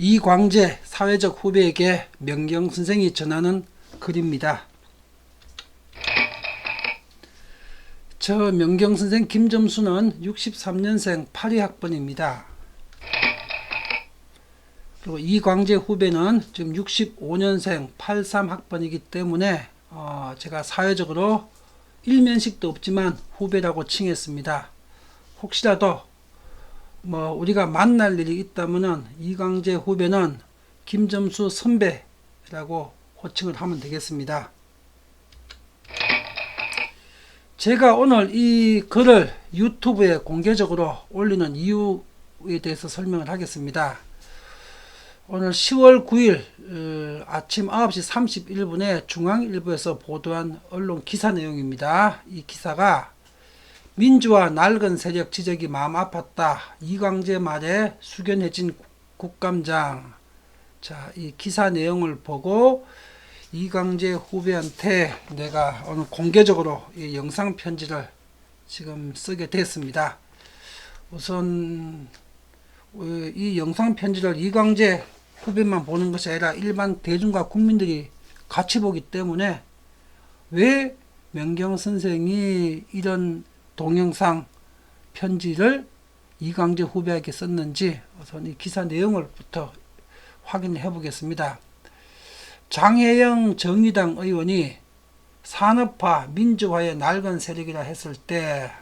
이광재 사회적 후배에게 명경 선생이 전하는 글입니다. 저 명경 선생 김점수는 63년생 82학번입니다. 그리고 이광재 후배는 지금 65년생 83학번이기 때문에 어, 제가 사회적으로 일면식도 없지만 후배라고 칭했습니다. 혹시라도 뭐 우리가 만날 일이 있다면은 이광재 후배는 김점수 선배라고 호칭을 하면 되겠습니다. 제가 오늘 이 글을 유튜브에 공개적으로 올리는 이유에 대해서 설명을 하겠습니다. 오늘 10월 9일 어, 아침 9시 31분에 중앙일보에서 보도한 언론 기사 내용입니다. 이 기사가 민주화 낡은 세력 지적이 마음 아팠다. 이광재 말에 숙연해진 국감장. 자, 이 기사 내용을 보고 이광재 후배한테 내가 오늘 공개적으로 이 영상 편지를 지금 쓰게 됐습니다. 우선 어, 이 영상 편지를 이광재 후배만 보는 것이 아니라 일반 대중과 국민들이 같이 보기 때문에 왜 명경 선생이 이런 동영상 편지를 이광재 후배에게 썼는지 우선 이 기사 내용을부터 확인해 보겠습니다. 장혜영 정의당 의원이 산업화 민주화의 낡은 세력이라 했을 때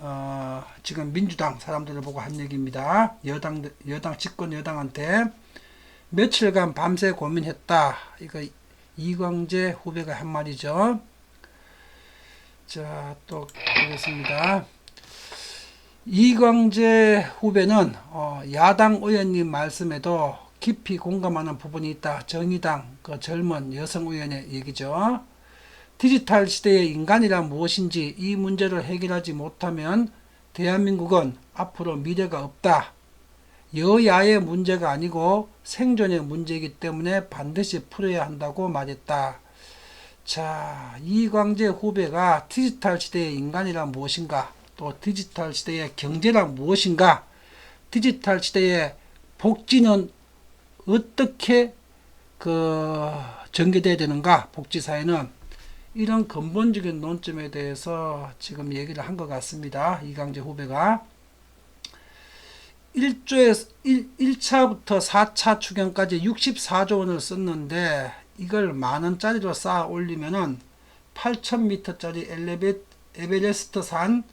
어, 지금 민주당 사람들을 보고 한 얘기입니다. 여당 여당 집권 여당한테 며칠간 밤새 고민했다. 이거 이광재 후배가 한 말이죠. 자, 또 보겠습니다. 이광재 후배는 어, 야당 의원님 말씀에도 깊이 공감하는 부분이 있다. 정의당 그 젊은 여성 의원의 얘기죠. 디지털 시대의 인간이란 무엇인지 이 문제를 해결하지 못하면 대한민국은 앞으로 미래가 없다. 여야의 문제가 아니고 생존의 문제이기 때문에 반드시 풀어야 한다고 말했다. 자, 이광재 후배가 디지털 시대의 인간이란 무엇인가? 또 디지털 시대의 경제란 무엇인가? 디지털 시대의 복지는 어떻게 그 전개돼야 되는가? 복지 사회는 이런 근본적인 논점에 대해서 지금 얘기를 한 것 같습니다. 이광재 후배가 1조에 1, 차부터 4차 추경까지 64조 원을 썼는데 이걸 만 원짜리로 쌓아 올리면은 8,000m짜리 엘리베, 에베레스트 산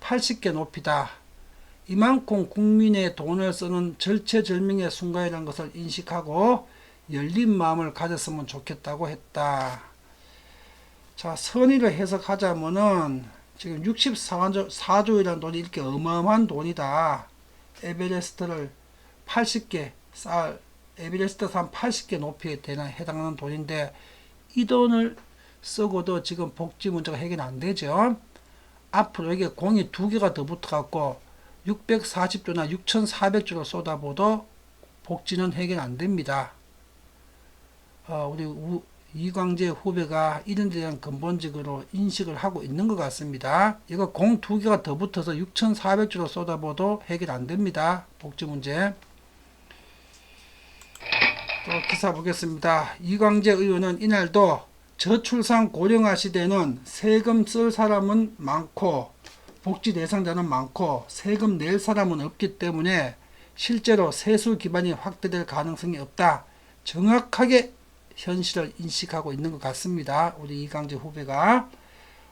80개 높이다. 이만큼 국민의 돈을 쓰는 절체절명의 순간이라는 것을 인식하고 열린 마음을 가졌으면 좋겠다고 했다. 자, 선의를 해석하자면은 지금 64조 4조이라는 돈이 이렇게 어마어마한 돈이다. 에베레스트를 80개 쌓을 에베레스트 산 80개 높이에 해당하는 돈인데 이 돈을 쓰고도 지금 복지 문제가 해결 안 되죠. 앞으로 여기에 공이 두 개가 더 붙어 갖고 640조나 6,400조를 쏟아부어도 복지는 해결 안 됩니다. 어, 우리 우, 이광재 후배가 이런 데 대한 근본적으로 인식을 하고 있는 것 같습니다. 이거 공 두 개가 더 붙어서 6,400조로 쏟아부어도 해결 안 됩니다. 복지 문제. 또 기사 보겠습니다. 이광재 의원은 이날도 저출산 고령화 시대는 세금 쓸 사람은 많고 복지 대상자는 많고 세금 낼 사람은 없기 때문에 실제로 세수 기반이 확대될 가능성이 없다. 정확하게 현실을 인식하고 있는 것 같습니다. 우리 이강재 후배가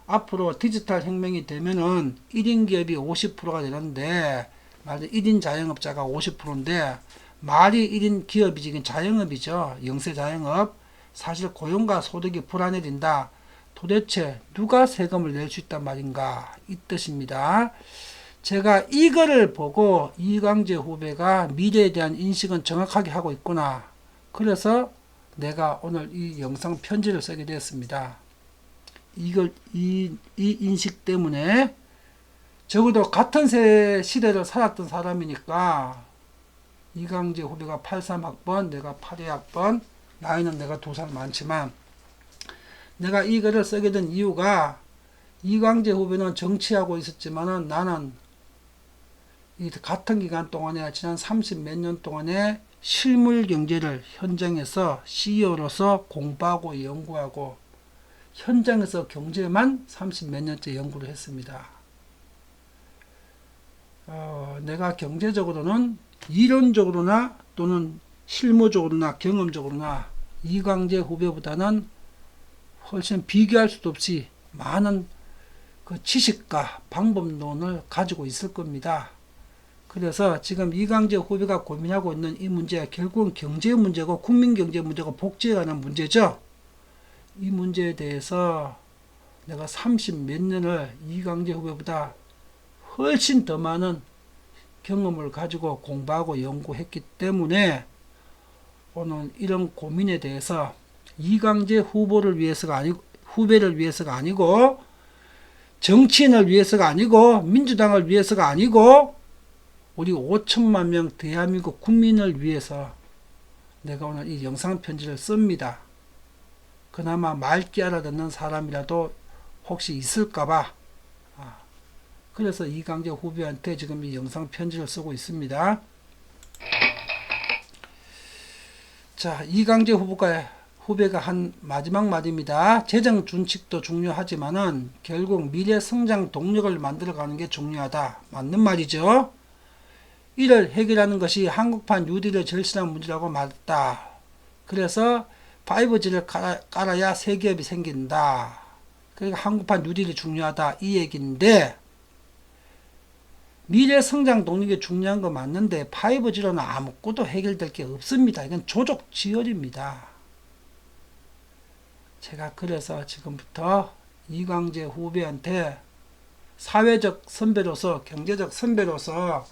앞으로 디지털 혁명이 되면은 1인 기업이 50%가 되는데 말도 1인 자영업자가 50%인데 말이 1인 기업이지 자영업이죠. 영세 자영업. 사실 고용과 소득이 불안해진다. 도대체 누가 세금을 낼 수 있단 말인가 이 뜻입니다. 제가 이거를 보고 이광재 후배가 미래에 대한 인식은 정확하게 하고 있구나. 그래서 내가 오늘 이 영상 편지를 쓰게 되었습니다. 이걸 이, 이 인식 때문에 적어도 같은 세 시대를 살았던 사람이니까 이강재 후배가 83학번, 내가 82학번, 나이는 내가 두 살 많지만 내가 이 글을 쓰게 된 이유가 이광재 후배는 정치하고 있었지만은 나는 이 같은 기간 동안에 지난 30 몇 년 동안에 실물 경제를 현장에서 CEO로서 공부하고 연구하고 현장에서 경제만 30 몇 년째 연구를 했습니다. 어, 내가 경제적으로는 이론적으로나 또는 실무적으로나 경험적으로나 이광재 후배보다는 훨씬 비교할 수도 없이 많은 그 지식과 방법론을 가지고 있을 겁니다. 그래서 지금 이광재 후배가 고민하고 있는 이 문제가 결국은 경제 문제고 국민 경제 문제고 복지에 관한 문제죠. 이 문제에 대해서 내가 30 몇 년을 이광재 후배보다 훨씬 더 많은 경험을 가지고 공부하고 연구했기 때문에 오늘 이런 고민에 대해서 이광재 후보를 위해서가 아니고 후배를 위해서가 아니고 정치인을 위해서가 아니고 민주당을 위해서가 아니고 우리 5천만 명 대한민국 국민을 위해서 내가 오늘 이 영상 편지를 씁니다. 그나마 맑게 알아듣는 사람이라도 혹시 있을까봐 아, 그래서 이강재 후배한테 지금 이 영상 편지를 쓰고 있습니다. 자, 이강재 후보가 후배가 한 마지막 말입니다. 재정 준칙도 중요하지만은 결국 미래 성장 동력을 만들어가는 게 중요하다. 맞는 말이죠. 이를 해결하는 것이 한국판 뉴딜의 절실한 문제라고 말했다. 그래서 5G를 깔아, 깔아야 새 기업이 생긴다. 그러니까 한국판 뉴딜이 중요하다. 이 얘기인데 미래 성장 동력이 중요한 거 맞는데 5G로는 아무것도 해결될 게 없습니다. 이건 조족 지혈입니다. 제가 그래서 지금부터 이광재 후배한테 사회적 선배로서 경제적 선배로서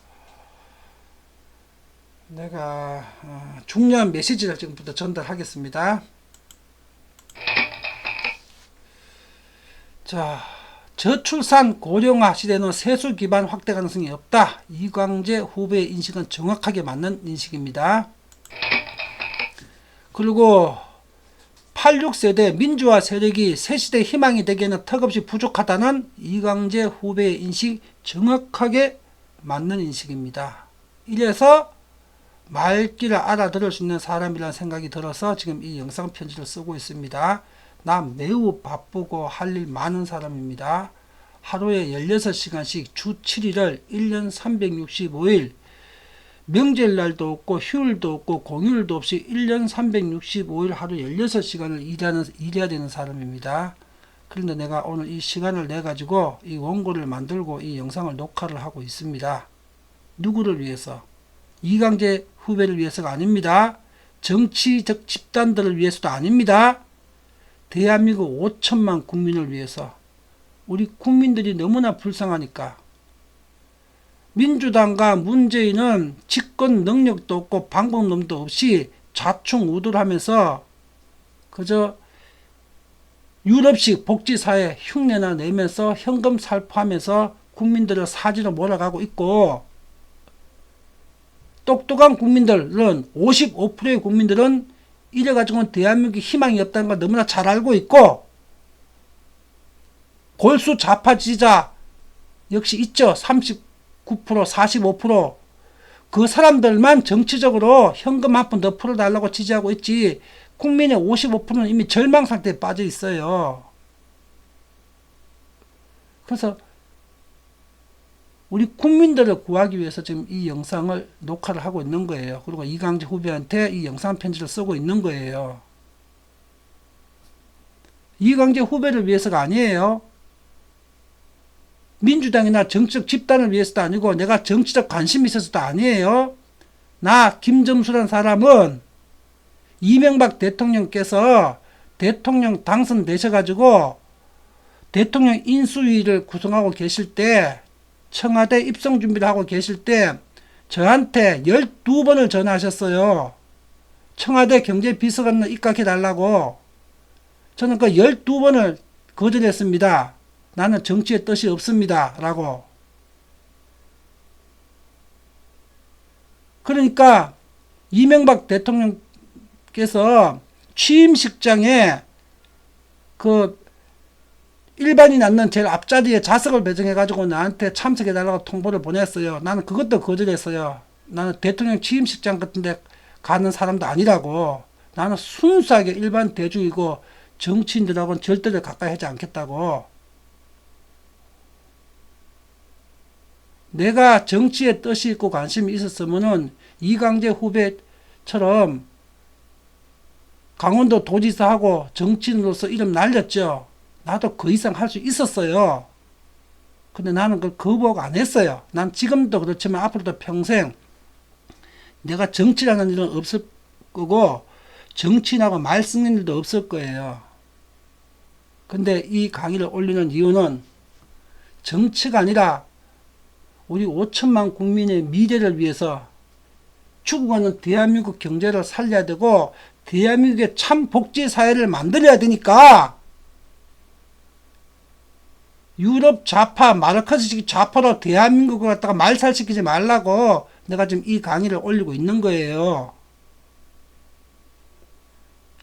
내가 어, 중요한 메시지를 지금부터 전달하겠습니다. 자, 저출산 고령화 시대는 세수 기반 확대 가능성이 없다. 이광재 후배의 인식은 정확하게 맞는 인식입니다. 그리고 86세대 민주화 세력이 새시대 희망이 되기에는 턱없이 부족하다는 이광재 후배의 인식 정확하게 맞는 인식입니다. 이래서 말귀를 알아들을 수 있는 사람이라는 생각이 들어서 지금 이 영상 편지를 쓰고 있습니다. 나 매우 바쁘고 할 일 많은 사람입니다. 하루에 16시간씩 주 7일을 1년 365일 명절날도 없고 휴일도 없고 공휴일도 없이 1년 365일 하루 16시간을 일하는, 일해야 되는 사람입니다. 그런데 내가 오늘 이 시간을 내 가지고 이 원고를 만들고 이 영상을 녹화를 하고 있습니다. 누구를 위해서? 이강재 후배를 위해서가 아닙니다. 정치적 집단들을 위해서도 아닙니다. 대한민국 5천만 국민을 위해서 우리 국민들이 너무나 불쌍하니까. 민주당과 문재인은 집권 능력도 없고 방법론도 없이 좌충우돌 하면서 그저 유럽식 복지사회 흉내나 내면서 현금 살포하면서 국민들을 사지로 몰아가고 있고 똑똑한 국민들은 55%의 국민들은 이래가지고는 대한민국에 희망이 없다는 걸 너무나 잘 알고 있고 골수 좌파 지지자 역시 있죠. 39% 45%그 사람들만 정치적으로 현금 한 푼 더 풀어달라고 지지하고 있지 국민의 55%는 이미 절망 상태에 빠져 있어요. 그래서 우리 국민들을 구하기 위해서 지금 이 영상을 녹화를 하고 있는 거예요. 그리고 이강재 후배한테 이 영상 편지를 쓰고 있는 거예요. 이강재 후배를 위해서가 아니에요. 민주당이나 정치적 집단을 위해서도 아니고 내가 정치적 관심이 있어서도 아니에요. 나 김점수란 사람은 이명박 대통령께서 대통령 당선되셔가지고 대통령 인수위를 구성하고 계실 때 청와대 입성 준비를 하고 계실 때 저한테 12번을 전화하셨어요. 청와대 경제비서관을 입각해 달라고. 저는 그 12번을 거절했습니다. 나는 정치에 뜻이 없습니다. 라고. 그러니까 이명박 대통령께서 취임식장에 그 일반인 앉는 제일 앞자리에 좌석을 배정해가지고 나한테 참석해달라고 통보를 보냈어요. 나는 그것도 거절했어요. 나는 대통령 취임식장 같은데 가는 사람도 아니라고. 나는 순수하게 일반 대중이고 정치인들하고는 절대로 가까이 하지 않겠다고. 내가 정치에 뜻이 있고 관심이 있었으면은 이강재 후배처럼 강원도 도지사하고 정치인으로서 이름 날렸죠. 나도 그 이상 할 수 있었어요. 근데 나는 그걸 거부하고 안 했어요. 난 지금도 그렇지만 앞으로도 평생 내가 정치라는 일은 없을 거고 정치인하고 말 섞는 일도 없을 거예요. 근데 이 강의를 올리는 이유는 정치가 아니라 우리 5천만 국민의 미래를 위해서 죽어가는 대한민국 경제를 살려야 되고 대한민국의 참 복지 사회를 만들어야 되니까 유럽 좌파 마르크스식 좌파로 대한민국을 갖다가 말살시키지 말라고 내가 지금 이 강의를 올리고 있는 거예요.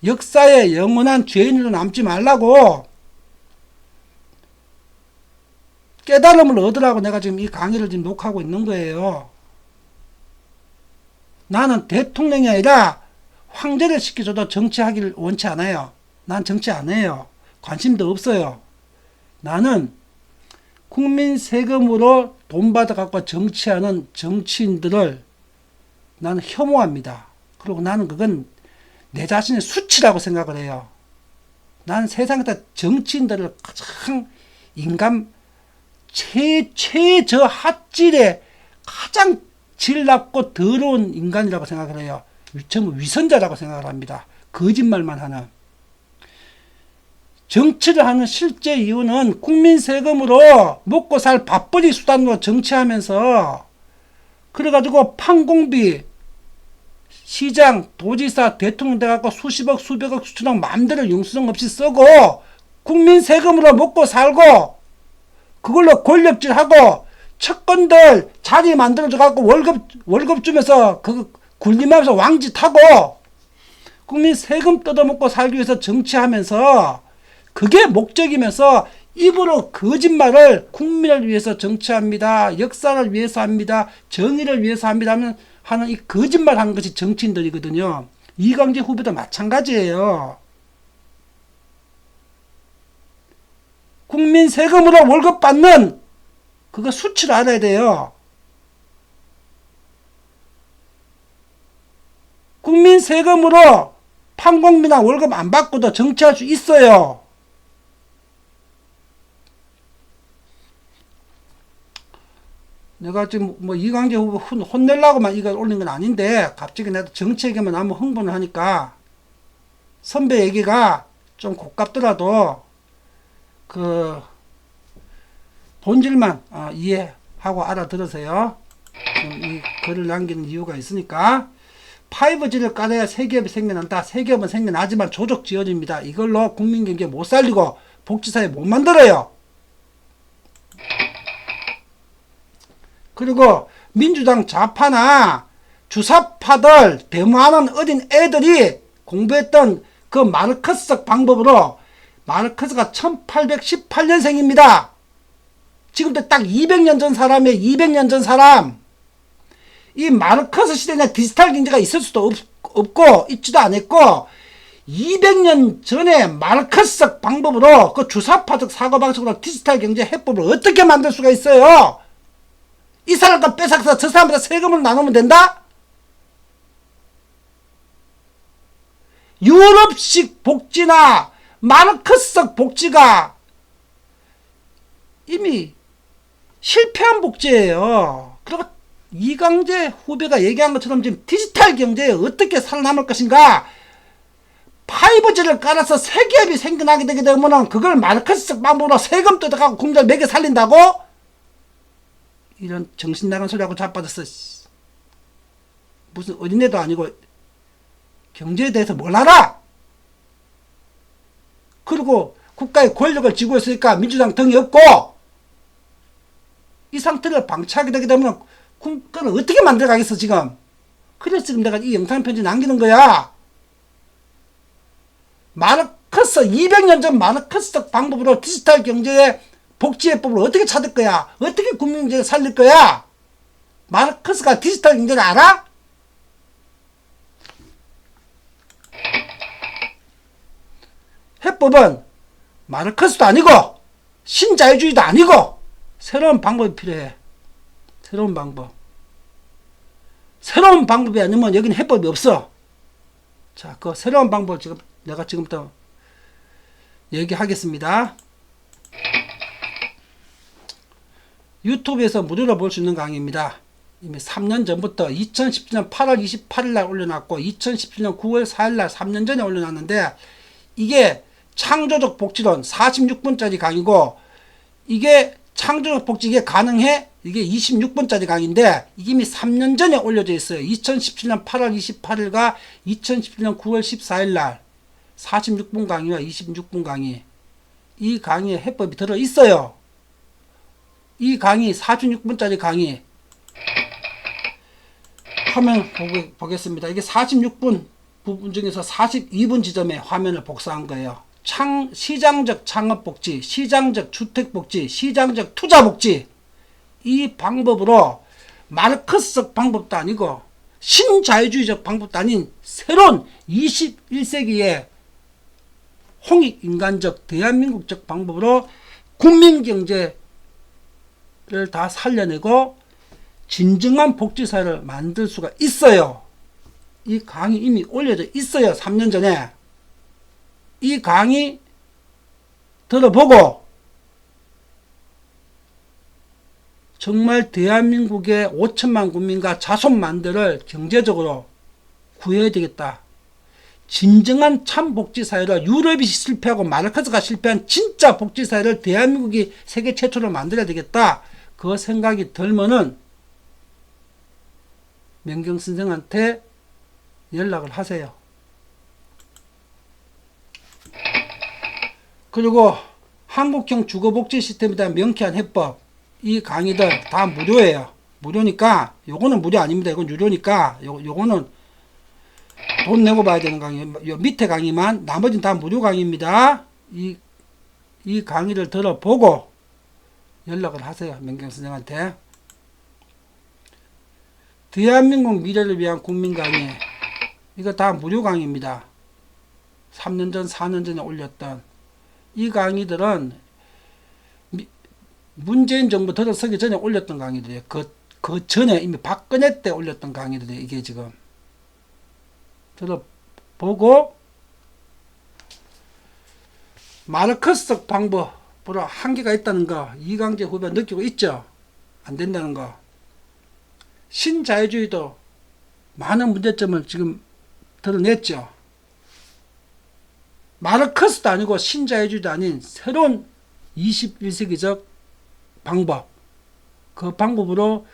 역사의 영원한 죄인으로 남지 말라고 깨달음을 얻으라고 내가 지금 이 강의를 지금 녹화하고 있는 거예요. 나는 대통령이 아니라 황제를 시켜줘도 정치하기를 원치 않아요. 난 정치 안 해요. 관심도 없어요. 나는 국민 세금으로 돈 받아갖고 정치하는 정치인들을 나는 혐오합니다. 그리고 나는 그건 내 자신의 수치라고 생각을 해요. 난 세상에다 정치인들을 가장 인간 최, 최저 핫질의 가장 질 낮고 더러운 인간이라고 생각을 해요. 위선자라고 생각을 합니다. 거짓말만 하는. 정치를 하는 실제 이유는 국민 세금으로 먹고 살 밥벌이 수단으로 정치하면서 그래가지고 판공비, 시장, 도지사, 대통령 돼갖고 수십억, 수백억, 수천억 마음대로 융수증 없이 쓰고 국민 세금으로 먹고 살고 그걸로 권력질하고 채권들 자리 만들어줘 갖고 월급 월급 주면서 그 군림하면서 왕짓하고 국민 세금 뜯어먹고 살기 위해서 정치하면서 그게 목적이면서 입으로 거짓말을 국민을 위해서 정치합니다. 역사를 위해서 합니다. 정의를 위해서 합니다. 하면 하는 이 거짓말 하는 것이 정치인들이거든요. 이광재 후보도 마찬가지예요. 국민 세금으로 월급 받는 그거 수치를 알아야 돼요. 국민 세금으로 판공비나 월급 안 받고도 정치할 수 있어요. 내가 지금 뭐 이광재 후보 혼, 혼내려고만 이걸 올린 건 아닌데 갑자기 내가 정치 얘기만 너무 흥분을 하니까 선배 얘기가 좀 고깝더라도 그 본질만 어, 이해하고 알아들으세요. 이 글을 남기는 이유가 있으니까 5G를 깔아야 세기업이 생겨난다. 세기업은 생겨나지만 조적 지어집니다. 이걸로 국민 경제 못 살리고 복지사회 못 만들어요. 그리고 민주당 좌파나 주사파들 데모하는 어린 애들이 공부했던 그 마르크스적 방법으로 마르크스가 1818년생입니다. 지금도 딱 200년 전 사람이에요. 200년 전 사람. 이 마르크스 시대에 디지털 경제가 있을 수도 없, 없고 있지도 않았고 200년 전에 마르크스적 방법으로 그 주사파적 사고방식으로 디지털 경제 해법을 어떻게 만들 수가 있어요? 이 사람과 뺏어서 저 사람보다 세금을 나누면 된다? 유럽식 복지나 마르크스적 복지가 이미 실패한 복지예요. 그리고 이강재 후배가 얘기한 것처럼 지금 디지털 경제에 어떻게 살아남을 것인가? 5G를 깔아서 세기업이 생겨나게 되게 되면 그걸 마르크스적 방법으로 세금 뜯어가고 공장 매겨 살린다고? 이런 정신 나간 소리하고 자빠졌어. 무슨 어린애도 아니고 경제에 대해서 뭘 알아? 그리고 국가의 권력을 쥐고 있으니까 민주당 등이 없고 이 상태를 방치하게 되게 되면 국가를 어떻게 만들어가겠어 지금 그래서 지금 내가 이 영상 편지 남기는 거야 마르크스 200년 전 마르크스적 방법으로 디지털 경제의 복지의 법을 어떻게 찾을 거야? 어떻게 국민경제를 살릴 거야? 마르크스가 디지털 경제를 알아? 해법은 마르크스도 아니고 신자유주의도 아니고 새로운 방법이 필요해. 새로운 방법. 새로운 방법이 아니면 여기는 해법이 없어. 자, 그 새로운 방법 지금 내가 지금부터 얘기하겠습니다. 유튜브에서 무료로 볼 수 있는 강의입니다. 이미 3년 전부터 2017년 8월 28일 날 올려놨고 2017년 9월 4일 날 3년 전에 올려놨는데 이게 창조적 복지론 46분짜리 강의고 이게 창조적 복지 이게 가능해? 이게 26분짜리 강의인데 이미 3년 전에 올려져 있어요. 2017년 8월 28일과 2017년 9월 14일 날 46분 강의와 26분 강의 이 강의에 해법이 들어 있어요. 이 강의 46분짜리 강의 화면 보겠습니다. 이게 46분 부분 중에서 42분 지점에 화면을 복사한 거예요. 창, 시장적 창업복지, 시장적 주택복지, 시장적 투자복지 이 방법으로 마르크스적 방법도 아니고 신자유주의적 방법도 아닌 새로운 21세기의 홍익인간적 대한민국적 방법으로 국민경제를 다 살려내고 진정한 복지사회를 만들 수가 있어요. 이 강의 이미 올려져 있어요. 3년 전에. 이 강의 들어보고 정말 대한민국의 5천만 국민과 자손만들을 경제적으로 구해야 되겠다. 진정한 참 복지사회를 유럽이 실패하고 마르크스가 실패한 진짜 복지사회를 대한민국이 세계 최초로 만들어야 되겠다. 그 생각이 들면은 명경 선생한테 연락을 하세요. 그리고 한국형 주거복지 시스템에 대한 명쾌한 해법 이 강의들 다 무료예요. 무료니까 요거는 무료 아닙니다. 이건 유료니까 요, 요거는 돈 내고 봐야 되는 강의. 요 밑에 강의만 나머지는 다 무료 강의입니다. 이, 이 강의를 들어보고 연락을 하세요. 명경 선생한테. 대한민국 미래를 위한 국민 강의. 이거 다 무료 강의입니다. 3년 전, 4년 전에 올렸던 이 강의들은 미- 문재인 정부 들어서기 전에 올렸던 강의들이에요. 그, 그 전에 이미 박근혜 때 올렸던 강의들이에요. 이게 지금. 들어보고 마르크스적 방법 으로 한계가 있다는 거 이강재 후배 느끼고 있죠? 안 된다는 거. 신자유주의도 많은 문제점을 지금 드러냈죠. 마르크스도 아니고 신자유주의도 아닌 새로운 21세기적 방법. 그 방법으로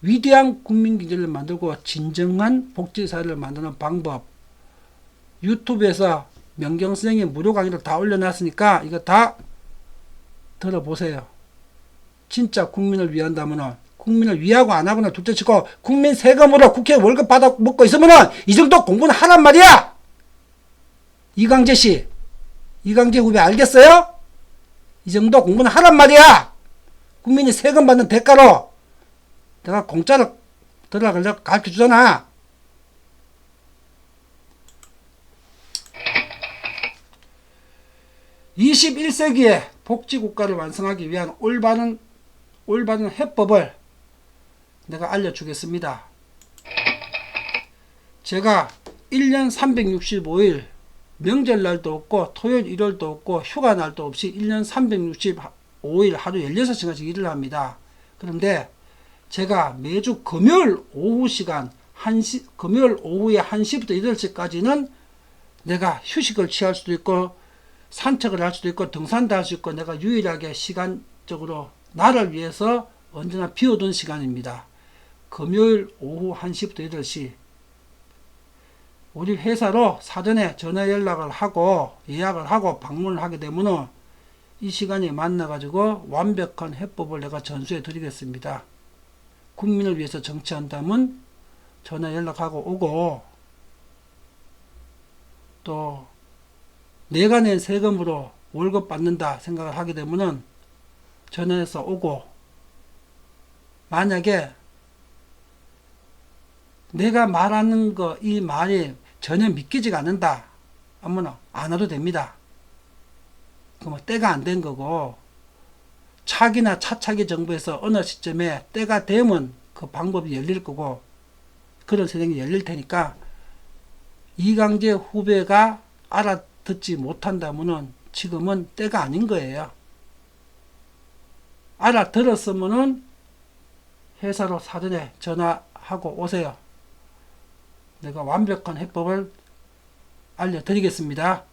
위대한 국민경제를 만들고 진정한 복지사회를 만드는 방법. 유튜브에서 명경 선생님 무료 강의를 다 올려놨으니까 이거 다 들어보세요. 진짜 국민을 위한다면은 국민을 위하고 안 하고는 둘째치고 국민 세금으로 국회 월급 받아 먹고 있으면은 이 정도 공부는 하란 말이야. 이강재 씨, 이강재 후배 알겠어요? 이 정도 공부는 하란 말이야. 국민이 세금 받는 대가로 내가 공짜로 들어가려고 가르쳐 주잖아. (21세기에) 복지국가를 완성하기 위한 올바른 올바른 해법을 내가 알려주겠습니다. 제가 1년 365일 명절날도 없고 토요일 일요일도 없고 휴가날도 없이 1년 365일 하루 16시간씩 일을 합니다. 그런데 제가 매주 금요일 오후 시간 1시, 금요일 오후에 1시부터 8시까지는 내가 휴식을 취할 수도 있고 산책을 할 수도 있고 등산도 할 수 있고 내가 유일하게 시간적으로 나를 위해서 언제나 비워둔 시간입니다. 금요일 오후 1시부터 8시 우리 회사로 사전에 전화 연락을 하고 예약을 하고 방문을 하게 되면 이 시간에 만나가지고 완벽한 해법을 내가 전수해 드리겠습니다. 국민을 위해서 정치한다면 전화 연락하고 오고 또 내가 낸 세금으로 월급 받는다 생각을 하게 되면은 전화해서 오고 만약에 내가 말하는 거 이 말이 전혀 믿기지가 않는다 하면 안 와도 됩니다. 그뭐 때가 안 된 거고 차기나 차차기 정부에서 어느 시점에 때가 되면 그 방법이 열릴 거고 그런 세상이 열릴 테니까 이강재 후배가 알아 듣지 못한다면은 지금은 때가 아닌 거예요. 알아들었으면은 회사로 사전에 전화하고 오세요. 내가 완벽한 해법을 알려드리겠습니다.